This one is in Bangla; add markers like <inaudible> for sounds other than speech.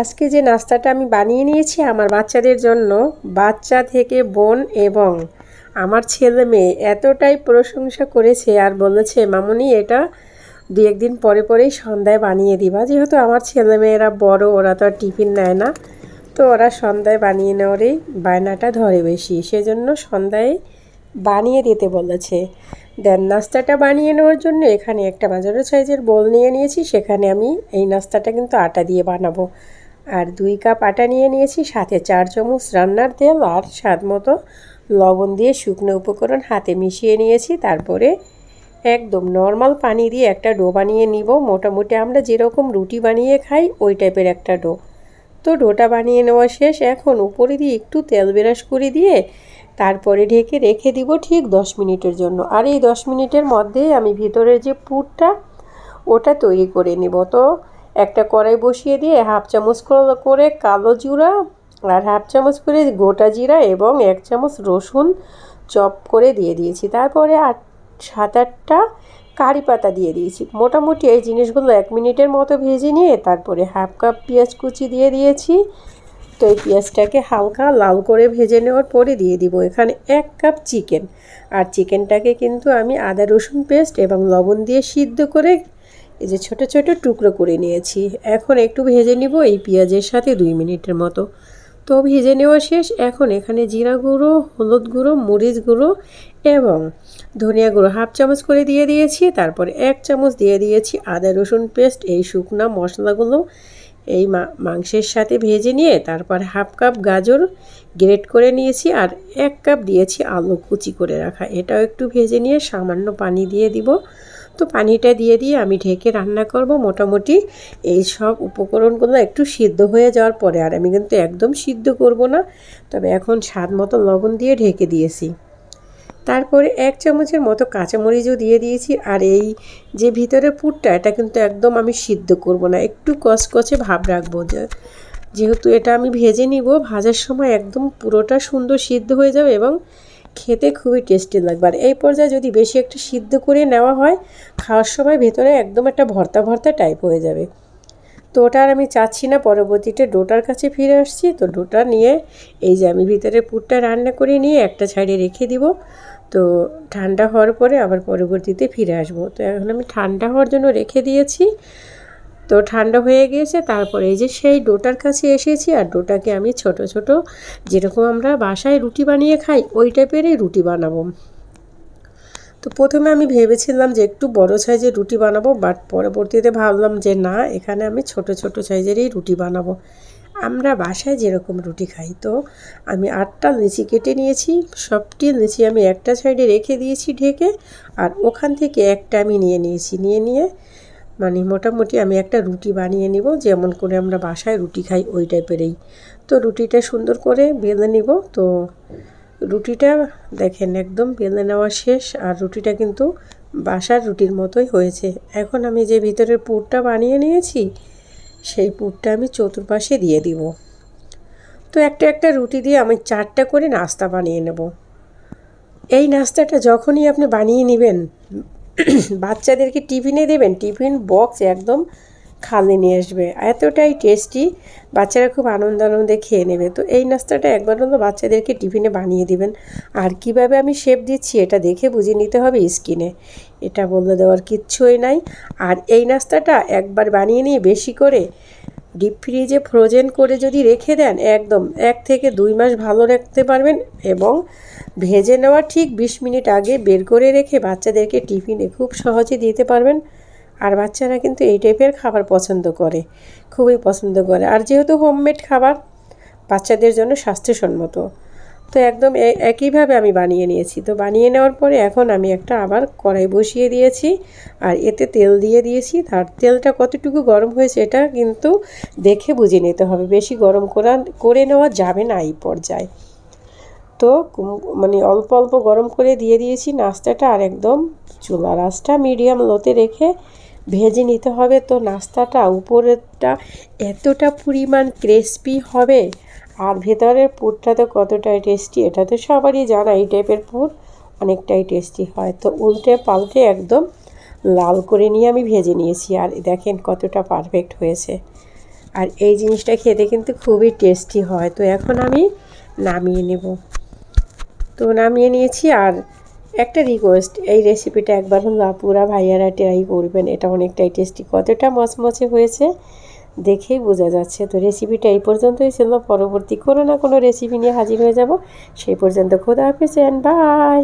আজকে যে নাস্তাটা আমি বানিয়ে নিয়েছি আমার বাচ্চাদের জন্য, বাচ্চা থেকে বোন এবং আমার ছেলে মেয়ে এতটাই প্রশংসা করেছে আর বলেছে, মামুনি, এটা দু একদিন পরে পরেই সন্ধ্যায় বানিয়ে দিবা। যেহেতু আমার ছেলে মেয়েরা বড়, ওরা তো আর টিফিন নেয় না। তো ওরা সন্ধ্যায় বানিয়ে নেওয়ারই বায়নাটা ধরে বেশি। সেজন্য সন্ধ্যায় বানিয়ে দিতে বলেছে। দেন নাস্তাটা বানিয়ে নেওয়ার জন্য এখানে একটা মাঝারো সাইজের বোল নিয়ে নিয়েছি। সেখানে আমি এই নাস্তাটা কিন্তু আটা দিয়ে বানাবো। আর দুই কাপ আটা নিয়ে নিয়েছি, সাথে চার চামচ রান্নার তেল আর স্বাদ মতো লবণ দিয়ে শুকনো উপকরণ হাতে মিশিয়ে নিয়েছি। তারপরে একদম নর্মাল পানি দিয়ে একটা ডো বানিয়ে নিব। মোটামুটি আমরা যেরকম রুটি বানিয়ে খাই, ওই টাইপের একটা ডো। তো ডোটা বানিয়ে নেওয়া শেষ। এখন উপরে দিয়ে একটু তেল বেরাস করে দিয়ে তারপরে ঢেকে রেখে দিব ঠিক দশ মিনিটের জন্য। আর এই দশ মিনিটের মধ্যে আমি ভিতরের যে পুরটা, ওটা তৈরি করে নিব। তো একটা কড়াই বসিয়ে দিয়ে হাফ চামচ করে কালো জিরা আর হাফ চামচ করে গোটা জিরা এবং এক চামচ রসুন চপ করে দিয়ে দিয়েছি। তারপরে আট, সাত, আটটা কারি পাতা দিয়ে দিয়েছি। মোটামুটি এই জিনিসগুলো এক মিনিটের মতো ভেজে নিয়ে তারপরে হাফ কাপ পেঁয়াজ কুচি দিয়ে দিয়েছি। তো এই পেঁয়াজটাকে হালকা লাল করে ভেজে নেওয়ার পরে দিয়ে দিব এখানে এক কাপ চিকেন। আর চিকেনটাকে কিন্তু আমি আদা রসুন পেস্ট এবং লবণ দিয়ে সিদ্ধ করে এই যে ছোট ছোট টুকরো করে নিয়েছি। এখন একটু ভেজে নিব এই পেঁয়াজের সাথে দুই মিনিটের মতো। তো ভেজে নেওয়া শেষ। এখন এখানে জিরা গুঁড়ো, হলুদ গুঁড়ো, মরিচ গুঁড়ো এবং ধনিয়া গুঁড়ো হাফ চামচ করে দিয়ে দিয়েছি। তারপরে এক চামচ দিয়ে দিয়েছি আদা রসুন পেস্ট, এই শুকনা মশলাগুলো এই মাংসের সাথে ভেজে নিয়ে তারপর হাফ কাপ গাজর গ্রেট করে নিয়েছি আর এক কাপ দিয়েছি আলু কুচি করে রাখা। এটাও একটু ভেজে নিয়ে সামান্য পানি দিয়ে দিব। তো পানিটা দিয়ে দিয়ে আমি ঢেকে রান্না করব। মোটামুটি এই সব উপকরণগুলো একটু সিদ্ধ হয়ে যাওয়ার পরে, আর আমি কিন্তু একদম সিদ্ধ করব না। তবে এখন স্বাদ মতো লবণ দিয়ে ঢেকে দিয়েছি। তারপরে এক চামচের মতো কাঁচামরিচও দিয়ে দিয়েছি, আর এই যে ভিতরের পুরটা, এটা কিন্তু একদম আমি সিদ্ধ করব না। একটু কচকচে ভাব রাখব। যেহেতু এটা আমি ভেজে নিব, ভাজার সময় একদম পুরোটা সুন্দর সিদ্ধ হয়ে যাবে এবং খেতে খুবই টেস্টি লাগবে। আর এই পর্যায়ে যদি বেশি একটু সিদ্ধ করে নেওয়া হয়, খাওয়ার সময় ভেতরে একদম একটা ভর্তা ভর্তা টাইপ হয়ে যাবে। তো ওটা আর আমি চাচ্ছি না, পরবর্তীতে ডোটার কাছে ফিরে আসছি। তো ডোটা নিয়ে এই যে আমি ভিতরে পুরটা রান্না করে নিয়ে একটা সাইডে রেখে দিব। তো ঠান্ডা হওয়ার পরে আবার পরবর্তীতে ফিরে আসব। তো এখন আমি ঠান্ডা হওয়ার জন্য রেখে দিয়েছি। তো ঠান্ডা হয়ে গিয়েছে, তারপরে এই যে সেই ডোটার কাছে এসেছি আর ডোটাকে আমি ছোট ছোট যেরকম আমরা বাসায় রুটি বানিয়ে খাই, ওই টাইপেরই রুটি বানাবো। তো প্রথমে আমি ভেবেছিলাম যে একটু বড় সাইজের রুটি বানাবো, বাট পরবর্তীতে ভাবলাম যে না, এখানে আমি ছোট ছোট সাইজেরই রুটি বানাবো। আমরা বাসায় যেরকম রুটি খাই, তো আমি আটটা লিচি কেটে নিয়েছি, সবটি লিচি আমি একটা সাইডে রেখে দিয়েছি ঢেকে, আর ওখান থেকে একটা আমি নিয়ে নিয়েছি, নিয়ে নিয়ে মানে মোটামুটি আমি একটা রুটি বানিয়ে নিব, যেমন করে আমরা বাসায় রুটি খাই ওই টাইপেরই তো রুটিটা সুন্দর করে বেঁধে নিব। তো রুটিটা দেখেন একদম বেঁধে নেওয়া শেষ, আর রুটিটা কিন্তু বাসার রুটির মতোই হয়েছে। এখন আমি যে ভিতরের পুরটা বানিয়ে নিয়েছি, সেই পুরটা আমি চতুর্পাশে দিয়ে দিব। তো একটা একটা রুটি দিয়ে আমি চারটা করে নাস্তা বানিয়ে নেব। এই নাস্তাটা যখনই আপনি বানিয়ে নেবেন <coughs> বাচ্চাদেরকে টিফিনে দেবেন, টিফিন বক্স একদম খালি নিয়ে আসবে। এতটাই টেস্টি বাচ্চারা খুব আনন্দ আনন্দে খেয়ে নেবে। তো এই নাস্তাটা একবার হলো বাচ্চাদেরকে টিফিনে বানিয়ে দিবেন। আর কীভাবে আমি শেপ দিচ্ছি এটা দেখে বুঝে নিতে হবে স্কিনে এটা বলে দেওয়ার কিচ্ছুই নাই। আর এই নাস্তাটা একবার বানিয়ে নিয়ে বেশি করে ডিপ ফ্রিজে ফ্রোজেন করে যদি রেখে দেন, একদম এক থেকে দুই মাস ভালো রাখতে পারবেন এবং ভেজে নেওয়া ঠিক বিশ মিনিট আগে বের করে রেখে বাচ্চাদেরকে টিফিনে খুব সহজে দিতে পারবেন। আর বাচ্চারা কিন্তু এই টাইপের খাবার পছন্দ করে, খুবই পছন্দ করে। আর যেহেতু হোমমেড খাবার, বাচ্চাদের জন্য স্বাস্থ্যসম্মত। তো একদম একইভাবে আমি বানিয়ে নিয়েছি। তো বানিয়ে নেওয়ার পরে এখন আমি একটা আবার কড়াই বসিয়ে দিয়েছি আর এতে তেল দিয়ে দিয়েছি। তার তেলটা কতটুকু গরম হয়েছে এটা কিন্তু দেখে বুঝে নিতে হবে। বেশি গরম করা করে নেওয়া যাবে না এই পর্যায়ে। তো মানে অল্প অল্প গরম করে দিয়ে দিয়েছি। নাস্তাটা আর একদম চুলা রাসটা মিডিয়াম লোতে রেখে ভেজে নিতে হবে। তো নাস্তাটা উপরেরটা এতটা পরিমাণ ক্রিসপি হবে আর ভেতরের পুরটা তো কতটাই টেস্টি এটা তো সবারই জানা, এই টাইপের পুর অনেকটাই টেস্টি হয়। তো উল্টে পাল্টে একদম লাল করে নিয়ে আমি ভেজে নিয়েছি আর দেখেন কতটা পারফেক্ট হয়েছে। আর এই জিনিসটা খেতে কিন্তু খুবই টেস্টি হয়। তো এখন আমি নামিয়ে নেব। তো নামিয়ে নিয়েছি আর একটা রিকোয়েস্ট এই রেসিপিটা একবার আপুরা ভাইয়ারা ট্রাই করবেন, এটা অনেকটাই টেস্টি কতটা মচমচে হয়েছে দেখেই বোঝা যাচ্ছে। তো রেসিপিটা এই পর্যন্তই ছিল, পরবর্তী কোনো না কোনো রেসিপি নিয়ে হাজির হয়ে যাব। সেই পর্যন্ত খোদা হাফিজ অ্যান্ড বাই